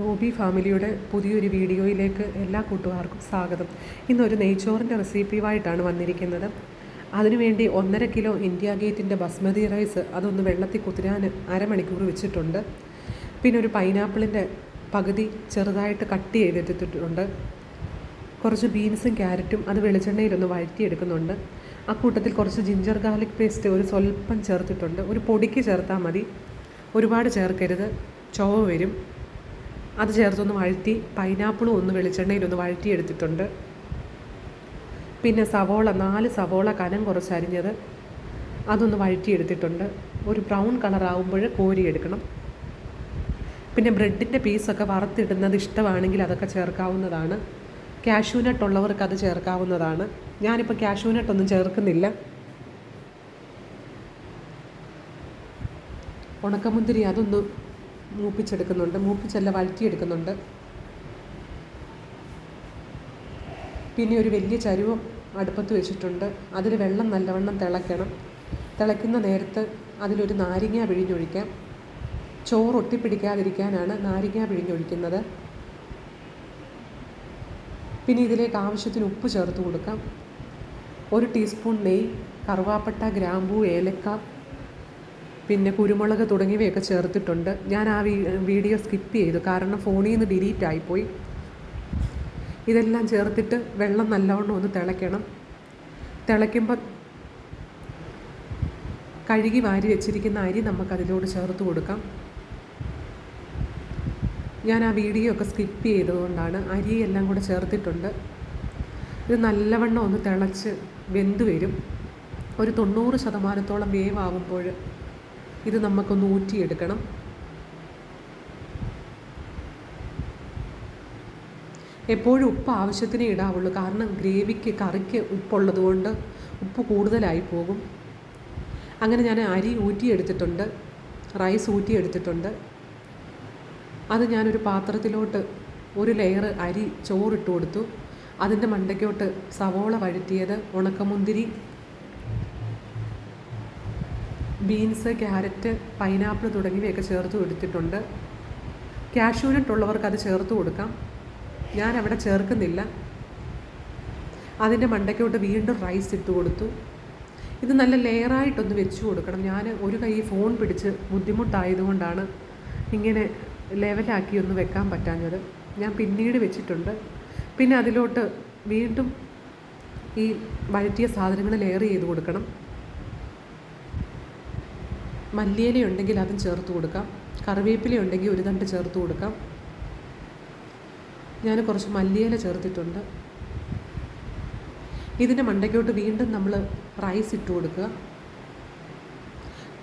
Ruby ഫാമിലിയുടെ പുതിയൊരു വീഡിയോയിലേക്ക് എല്ലാ കൂട്ടുകാർക്കും സ്വാഗതം. ഇന്നൊരു നെയ്ച്ചോറിന്റെ റെസിപ്പിയുമായിട്ടാണ് വന്നിരിക്കുന്നത്. അതിനുവേണ്ടി ഒന്നര കിലോ ഇന്ത്യ ഗേറ്റിന്റെ ബസ്മതി റൈസ് അതൊന്ന് വെള്ളത്തിൽ കുതിരാൻ അരമണിക്കൂർ വെച്ചിട്ടുണ്ട്. പിന്നെ ഒരു പൈനാപ്പിളിന്റെ പകുതി ചെറുതായിട്ട് കട്ട് ചെയ്തെടുത്തിട്ടുണ്ട് കുറച്ച് ബീൻസും ക്യാരറ്റും അത് വെളിച്ചെണ്ണയിലൊന്ന് വഴറ്റിയെടുക്കുന്നുണ്ട്. ആ കൂട്ടത്തിൽ കുറച്ച് ജിഞ്ചർ ഗാർലിക് പേസ്റ്റ് ഒരു സ്വല്പം ചേർത്തിട്ടുണ്ട്. ഒരു പൊടിക്ക് ചേർത്താൽ മതി. ഒരുപാട് ചേർക്കരുത്. ചോവ് വരും. അത് ചേർത്തൊന്ന് വഴറ്റി പൈനാപ്പിളും ഒന്ന് വെളിച്ചെണ്ണയിൽ ഒന്ന് വഴറ്റിയെടുത്തിട്ടുണ്ട്. പിന്നെ സവോള നാല് സവോള കനം കുറച്ച് അരിഞ്ഞത് അതൊന്ന് വഴറ്റിയെടുത്തിട്ടുണ്ട്. ഒരു ബ്രൗൺ കളറാവുമ്പോൾ കോരിയെടുക്കണം. പിന്നെ ബ്രെഡിന്റെ പീസൊക്കെ വറുത്തിടുന്നത് ഇഷ്ടമാണെങ്കിൽ അതൊക്കെ ചേർക്കാവുന്നതാണ്. കാഷ്യൂനട്ട് ഉള്ളവർക്ക് അത് ചേർക്കാവുന്നതാണ്. ഞാനിപ്പോൾ കാഷ്യൂനട്ട് ഒന്നും ചേർക്കുന്നില്ല. ഉണക്കമുന്തിരി അതൊന്ന് മൂപ്പിച്ചെടുക്കുന്നുണ്ട്. മൂപ്പിച്ചല്ല വഴറ്റിയെടുക്കുന്നുണ്ട്. പിന്നെ ഒരു വലിയ ചരുവം അടുപ്പത്ത് വെച്ചിട്ടുണ്ട്. അതിൽ വെള്ളം നല്ലവണ്ണം തിളയ്ക്കണം. തിളയ്ക്കുന്ന നേരത്ത് അതിലൊരു നാരങ്ങ പിഴിഞ്ഞൊഴിക്കാം. ചോറ് ഒട്ടിപ്പിടിക്കാതിരിക്കാനാണ് നാരങ്ങ പിഴിഞ്ഞൊഴിക്കുന്നത്. പിന്നെ ഇതിലേക്ക് ആവശ്യത്തിന് ഉപ്പ് ചേർത്ത് കൊടുക്കാം. ഒരു ടീസ്പൂൺ നെയ്യ് കറുവാപ്പട്ട ഗ്രാമ്പൂ ഏലക്ക പിന്നെ കുരുമുളക് തുടങ്ങിയവയൊക്കെ ചേർത്തിട്ടുണ്ട്. ഞാൻ ആ വീഡിയോ സ്കിപ്പ് ചെയ്തു. കാരണം ഫോണിൽ നിന്ന് ഡിലീറ്റ് ആയിപ്പോയി. ഇതെല്ലാം ചേർത്തിട്ട് വെള്ളം നല്ലവണ്ണം ഒന്ന് തിളയ്ക്കണം. തിളയ്ക്കുമ്പോൾ കഴുകി വാരി വെച്ചിരിക്കുന്ന അരി നമുക്കതിലോട് ചേർത്ത് കൊടുക്കാം. ഞാൻ ആ വീഡിയോ ഒക്കെ സ്കിപ്പ് ചെയ്തതുകൊണ്ടാണ് അരി എല്ലാം കൂടെ ചേർത്തിട്ടുണ്ട്. ഇത് നല്ലവണ്ണം ഒന്ന് തിളച്ച് വെന്ത് വരും. ഒരു തൊണ്ണൂറ് ശതമാനത്തോളം വേവാകുമ്പോൾ ഇത് നമുക്കൊന്ന് ഊറ്റിയെടുക്കണം. എപ്പോഴും ഉപ്പ് ആവശ്യത്തിനേ ഇടാവുള്ളൂ. കാരണം ഗ്രേവിക്ക് കറിക്ക് ഉപ്പുള്ളത് കൊണ്ട് ഉപ്പ് കൂടുതലായി പോകും. അങ്ങനെ ഞാൻ അരി ഊറ്റിയെടുത്തിട്ടുണ്ട്. റൈസ് ഊറ്റിയെടുത്തിട്ടുണ്ട്. അത് ഞാനൊരു പാത്രത്തിലോട്ട് ഒരു ലെയർ അരി ചോറിട്ട് കൊടുത്തു. അതിന്റെ മണ്ടയ്ക്കോട്ട് സവോള വഴറ്റിയത് ഉണക്കമുന്തിരി ബീൻസ് ക്യാരറ്റ് പൈനാപ്പിൾ തുടങ്ങിയവയൊക്കെ ചേർത്ത് കൊടുത്തിട്ടുണ്ട് കാഷ്യൂനട്ട് ഉള്ളവർക്ക് അത് ചേർത്ത് കൊടുക്കാം. ഞാൻ അവിടെ ചേർക്കുന്നില്ല. അതിന്റെ മണ്ടയ്ക്കോട്ട് വീണ്ടും റൈസ് ഇട്ട് കൊടുത്തു. ഇത് നല്ല ലെയറായിട്ടൊന്ന് വെച്ച് കൊടുക്കണം. ഞാൻ ഒരു കൈ ഫോൺ പിടിച്ച് ബുദ്ധിമുട്ടായതുകൊണ്ടാണ് ഇങ്ങനെ ലെവലാക്കി ഒന്ന് വെക്കാൻ പറ്റാഞ്ഞത്. ഞാൻ പിന്നീട് വെച്ചിട്ടുണ്ട്. പിന്നെ അതിലോട്ട് വീണ്ടും ഈ വഴറ്റിയ സാധനങ്ങൾ ലെയർ ചെയ്ത് കൊടുക്കണം. മല്ലിയില ഉണ്ടെങ്കിൽ അതും ചേർത്ത് കൊടുക്കാം. കറിവേപ്പില ഉണ്ടെങ്കിൽ ഒരു തണ്ട് ചേർത്ത് കൊടുക്കാം. ഞാൻ കുറച്ച് മല്ലിയില ചേർത്തിട്ടുണ്ട്. ഇതിന്റെ മണ്ടയ്ക്കോട്ട് വീണ്ടും നമ്മൾ റൈസ് ഇട്ട് കൊടുക്കുക.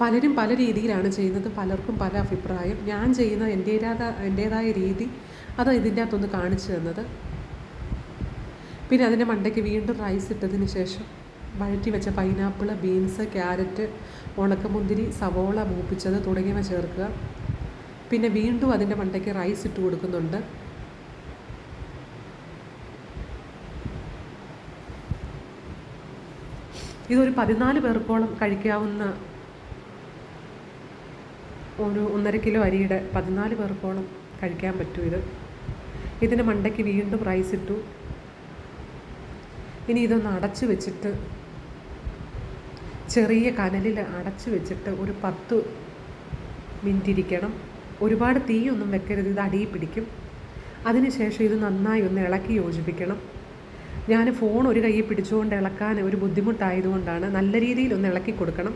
പലരും പല രീതിയിലാണ് ചെയ്യുന്നത്. പലർക്കും പല അഭിപ്രായം. ഞാൻ ചെയ്യുന്ന എന്റേതായ എന്റേതായ രീതി അത് ഇതിന്റെ അകത്തൊന്ന് കാണിച്ചു തന്നത്. പിന്നെ അതിന്റെ മണ്ടയ്ക്ക് വീണ്ടും റൈസ് ഇട്ടതിന് ശേഷം വഴറ്റി വെച്ച പൈനാപ്പിൾ ബീൻസ് ക്യാരറ്റ് ഉണക്കമുന്തിരി സവോള മൂപ്പിച്ചത് തുടങ്ങിയവ ചേർക്കുക. പിന്നെ വീണ്ടും അതിന്റെ മണ്ടയ്ക്ക് റൈസ് ഇട്ട് കൊടുക്കുന്നുണ്ട്. ഇതൊരു പതിനാല് പേർക്കോളം കഴിക്കാവുന്ന ഒരു ഒന്നര കിലോ അരിയുടെ പതിനാല് പേർക്കോളം കഴിക്കാൻ പറ്റും ഇത്. ഇതിന് മണ്ടയ്ക്ക് വീണ്ടും റൈസ് ഇട്ടു. ഇനി ഇതൊന്ന് അടച്ചു വെച്ചിട്ട് ചെറിയ കനലിൽ അടച്ചു വെച്ചിട്ട് ഒരു പത്ത് മിനിറ്റ് ഇരിക്കണം ഒരുപാട് തീയൊന്നും വെക്കരുത് ഇത് അടിയിൽ പിടിക്കും. അതിനുശേഷം ഇത് നന്നായി ഒന്ന് ഇളക്കി യോജിപ്പിക്കണം. ഞാൻ ഫോൺ ഒരു കൈ പിടിച്ചുകൊണ്ട് ഇളക്കാൻ ഒരു ബുദ്ധിമുട്ടായതുകൊണ്ടാണ് നല്ല രീതിയിൽ ഒന്ന് ഇളക്കി കൊടുക്കണം.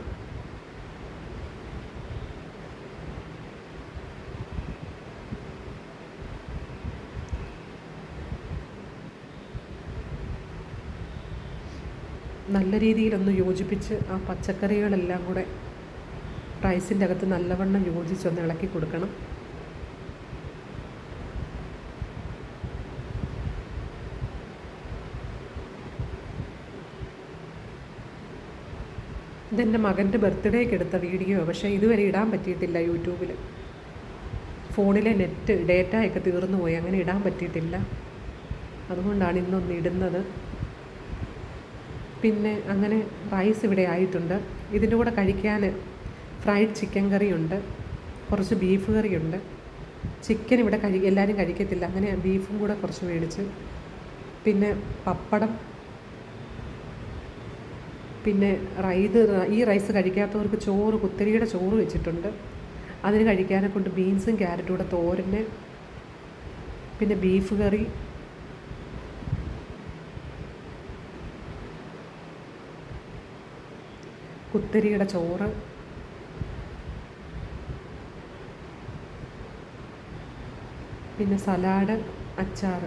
നല്ല രീതിയിലൊന്ന് യോജിപ്പിച്ച് ആ പച്ചക്കറികളെല്ലാം കൂടെ റൈസിന്റെ അകത്ത് നല്ലവണ്ണം യോജിച്ചൊന്ന് ഇളക്കി കൊടുക്കണം. ഇതെന്റെ മകന്റെ ബർത്ത്ഡേക്ക് എടുത്ത വീഡിയോ പക്ഷേ ഇതുവരെ ഇടാൻ പറ്റിയിട്ടില്ല യൂട്യൂബിൽ ഫോണിലെ നെറ്റ് ഡേറ്റ ഒക്കെ തീർന്നു പോയി അങ്ങനെ ഇടാൻ പറ്റിയിട്ടില്ല. അതുകൊണ്ടാണ് ഇന്നൊന്ന് ഇടുന്നത്. പിന്നെ അങ്ങനെ റൈസ് ഇവിടെ ആയിട്ടുണ്ട്. ഇതിന്റെ കൂടെ കഴിക്കാൻ ഫ്രൈഡ് ചിക്കൻ കറിയുണ്ട്. കുറച്ച് ബീഫ് കറിയുണ്ട്. ചിക്കൻ ഇവിടെ കഴി എല്ലാവരും കഴിക്കത്തില്ല. അങ്ങനെ ബീഫും കൂടെ കുറച്ച് മേടിച്ച്. പിന്നെ പപ്പടം. പിന്നെ റൈത് ഈ റൈസ് കഴിക്കാത്തവർക്ക് ചോറ് കുത്തരിയുടെ ചോറ് വെച്ചിട്ടുണ്ട്. അതിന് കഴിക്കാനെ കൊണ്ട് ബീൻസും ക്യാരറ്റും കൂടെ തോരന്. പിന്നെ ബീഫ് കറി. കുത്തരിയുടെ ചോറ്. പിന്നെ സലാഡ് അച്ചാർ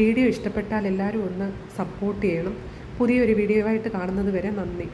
വീഡിയോ ഇഷ്ടപ്പെട്ടാൽ എല്ലാവരും ഒന്ന് സപ്പോർട്ട് ചെയ്യണം. പുതിയൊരു വീഡിയോ ആയിട്ട് കാണുന്നത് വരെ നന്ദി.